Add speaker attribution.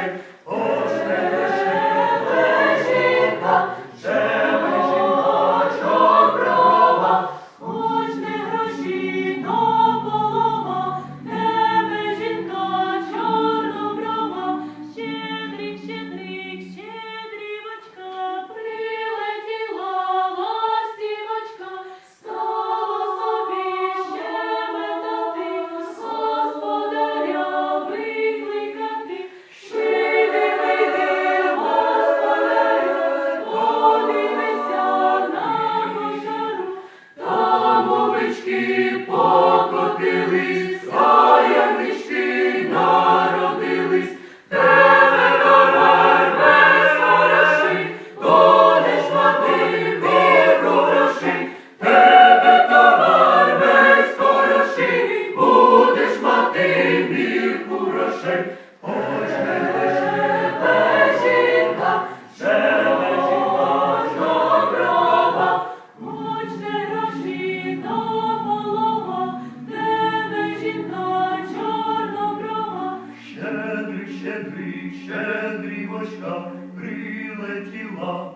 Speaker 1: started щедрівочка прилетіла,